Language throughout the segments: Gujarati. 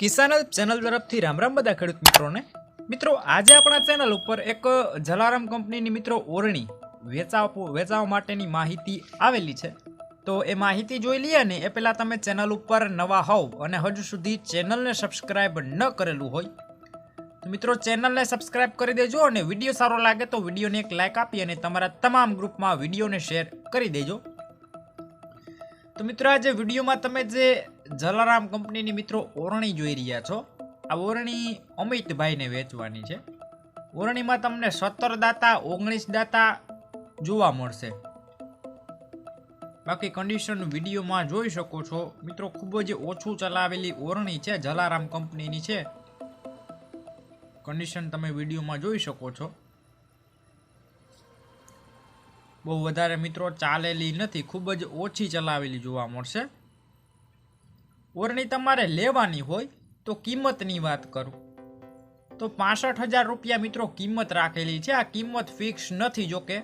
કિસાન ચેનલ તરફથી રામ રામ બધા ખેડૂત મિત્રોને. મિત્રો, આજે આપણા ચેનલ ઉપર એક જલારામ કંપનીની મિત્રો ઓરણી વેચાવ વેચાવા માટેની માહિતી આવેલી છે. તો એ માહિતી જોઈ લઈએ ને એ પહેલાં તમે ચેનલ ઉપર નવા હોવ અને હજુ સુધી ચેનલને સબસ્ક્રાઇબ ન કરેલું હોય, તો મિત્રો ચેનલને સબસ્ક્રાઇબ કરી દેજો અને વીડિયો સારો લાગે તો વિડીયોને એક લાઇક આપી અને તમારા તમામ ગ્રુપમાં વિડીયોને શેર કરી દેજો. તો મિત્રો, આજે વિડીયોમાં તમે જે જલારામ કંપનીની મિત્રો ઓરણી જોઈ રહ્યા છો. આ ઓરણી અમિતભાઈને વેચવાની છે. ઓરણીમાં તમને સત્તર દાતા, ઓગણીસ દાતા જોવા મળશે. બાકી કન્ડિશન વિડીયોમાં જોઈ શકો છો. મિત્રો, ખૂબ જ ઓછું ચલાવેલી ઓરણી છે, જલારામ કંપનીની છે. કન્ડિશન તમે વિડીયોમાં જોઈ શકો છો. બહુ વધારે મિત્રો ચાલેલી નથી, ખૂબ જ ઓછી ચલાવેલી જોવા મળશે. ઓરણી તમારે લેવાની હોય તો કિંમતની વાત કરું. તો પાસઠ હજાર રૂપિયા મિત્રો કિંમત રાખેલી છે. આ કિંમત ફિક્સ નથી જોકે.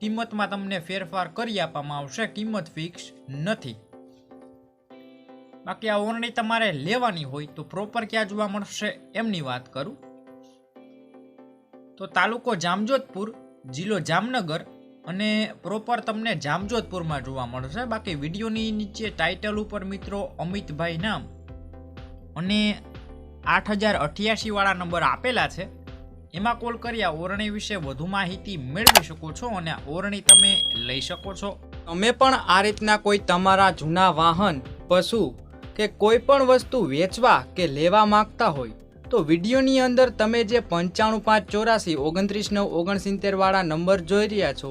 કિંમતમાં તમને ફેરફાર કરી આપવામાં આવશે. કિંમત ફિક્સ નથી. બાકી આ ઓરણી તમારે લેવાની હોય તો પ્રોપર ક્યાં જોવા મળશે એમની વાત કરું. તો તાલુકો જામજોધપુર, જિલ્લો જામનગર અને પ્રોપર તમને જામજોધપુરમાં જોવા મળશે. બાકી વિડીયોની નીચે ટાઇટલ ઉપર મિત્રો અમિતભાઈ નામ અને આઠ હજાર અઠ્યાસીવાળા નંબર આપેલા છે. એમાં કોલ કરી આ ઓરણી વિશે વધુ માહિતી મેળવી શકો છો અને ઓરણી તમે લઈ શકો છો. તમે પણ આ રીતના કોઈ તમારા જૂના વાહન, પશુ કે કોઈ પણ વસ્તુ વેચવા કે લેવા માંગતા હોય, તો વિડીયોની અંદર તમે જે પંચાણું પાંચ ચોરાસી, ઓગણત્રીસ નવ ઓગણસિત્તેરવાળા નંબર જોઈ રહ્યા છો